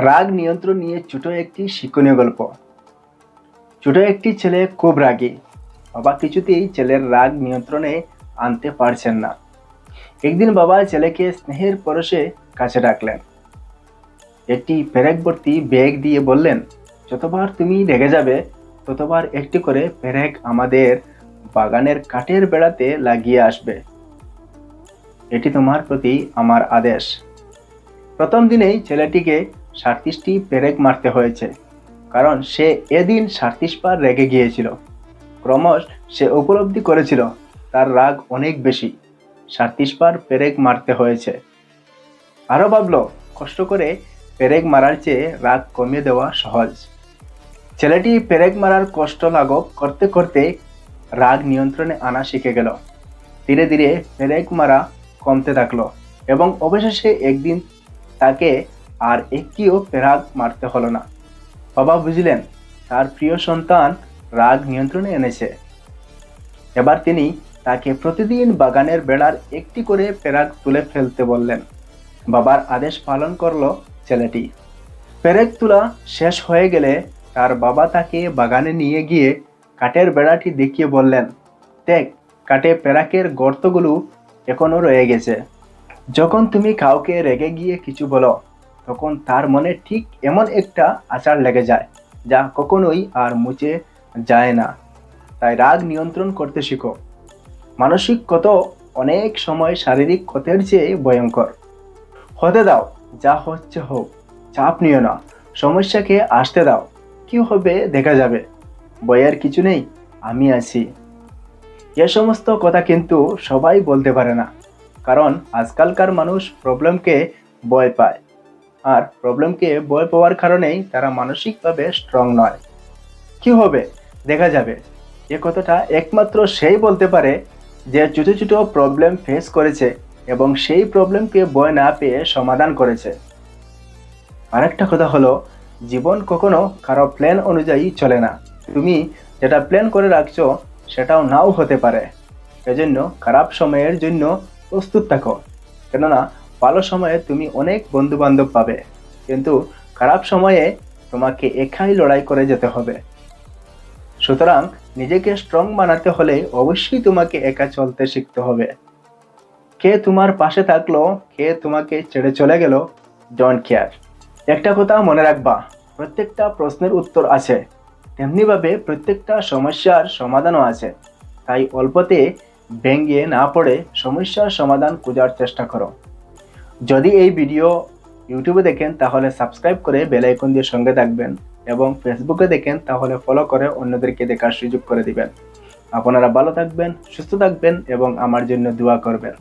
রাগ নিয়ন্ত্রণ নিয়ে ছোট একটি শিক্ষণীয় গল্প। ছোট একটি ছেলে খুব রাগী। বাবা কিছুতেই ছেলের রাগ নিয়ন্ত্রণে আনতে পারছেন না। একদিন বাবা ছেলেকে স্নেহের পরশে কাছে ডাকলেন। একটি পেরেক ভর্তি ব্যাগ দিয়ে বললেন, যতবার তুমি রেগে যাবে, ততবার একটি করে পেরেক আমাদের বাগানের কাঠের বেড়াতে লাগিয়ে আসবে। এটি তোমার প্রতি আমার আদেশ। প্রথম দিনেই ছেলেটিকে সাতত্রিশটি পেরেক মারতে হয়েছে, কারণ সে এদিন সাতত্রিশ বার রেগে গিয়েছিল। ক্রমশ সে উপলব্ধি করেছিল, তার রাগ অনেক বেশি সাতত্রিশ বার পেরেক মারতে হয়েছে। আরও ভাবলো, কষ্ট করে পেরেক মারার চেয়ে রাগ কমিয়ে দেওয়া সহজ। ছেলেটি পেরেক মারার কষ্ট লাঘব করতে করতে রাগ নিয়ন্ত্রণে আনা শিখে গেল। ধীরে ধীরে পেরেক মারা কমতে থাকল এবং অবশেষে একদিন তাকে আর একটিও পেরাক মারতে হলো না। বাবা বুঝলেন, তার প্রিয় সন্তান রাগ নিয়ন্ত্রণে এনেছে। এবার তিনি তাকে প্রতিদিন বাগানের বেড়ার একটি করে পেরাক তুলে ফেলতে বললেন, বাবার আদেশ পালন করল ছেলেটি। পেরেক তোলা শেষ হয়ে গেলে তার বাবা তাকে বাগানে নিয়ে গিয়ে কাঠের বেড়াটি দেখিয়ে বললেন, দেখ, কাঠে পেরাকের গর্তগুলো এখনও রয়ে গেছে। যখন তুমি কাউকে রেগে গিয়ে কিছু বলো তখন তার মনে ঠিক এমন একটা আচার লেগে যায়, যা কখনোই আর মুছে যায় না। তাই রাগ নিয়ন্ত্রণ করতে শিখো। মানসিক ক্ষত অনেক সময় শারীরিক ক্ষতের চেয়ে ভয়ঙ্কর। হতে দাও, যা হচ্ছে হোক, চাপ নিও না, সমস্যাকে আসতে দাও, কি হবে দেখা যাবে। বইয়ের কিছু নেই, আমি আছি। এ সমস্ত কথা কিন্তু সবাই বলতে পারে না, কারণ আজকালকার মানুষ প্রবলেমকে ভয় পায়। আর প্রবলেমকে ভয় পাওয়ার কারণেই তারা মানসিকভাবে স্ট্রং নয়। কি হবে? দেখা যাবে। এ কথাটা একমাত্র সেই বলতে পারে যে ছোটো ছোটো প্রবলেম ফেস করেছে এবং সেই প্রবলেমকে ভয় না পেয়ে সমাধান করেছে। আরেকটা কথা হলো, জীবন কখনো কারও প্ল্যান অনুযায়ী চলে না। তুমি যেটা প্ল্যান করে রাখছো, সেটাও নাও হতে পারে। এজন্য খারাপ সময়ের জন্য প্রস্তুত থাকো। কেননা ভালো সময়ে তুমি অনেক বন্ধু বান্ধব পাবে, কিন্তু খারাপ সময়ে তোমাকে একাই লড়াই করে যেতে হবে। সুতরাং নিজেকে স্ট্রং বানাতে হলে অবশ্যই তোমাকে একা চলতে শিখতে হবে। কে তোমার পাশে থাকল, কে তোমাকে ছেড়ে চলে গেল ডোন্ট কেয়ার একটা কথা মনে রাখবা, প্রত্যেকটা প্রশ্নের উত্তর আছে। তেমনিভাবে প্রত্যেকটা সমস্যার সমাধানও আছে। তাই অল্পতে ভেঙে না পড়ে সমস্যার সমাধান খোঁজার চেষ্টা করো। যদি এই ভিডিও ইউটিউবে দেখেন, তাহলে সাবস্ক্রাইব করে বেল আইকন দিয়ে সঙ্গে থাকবেন এবং ফেসবুকে দেখেন, তাহলে ফলো করে অন্যদেরকে দেখার সুযোগ করে দিবেন। আপনারা ভালো থাকবেন, সুস্থ থাকবেন এবং আমার জন্য দোয়া করবেন।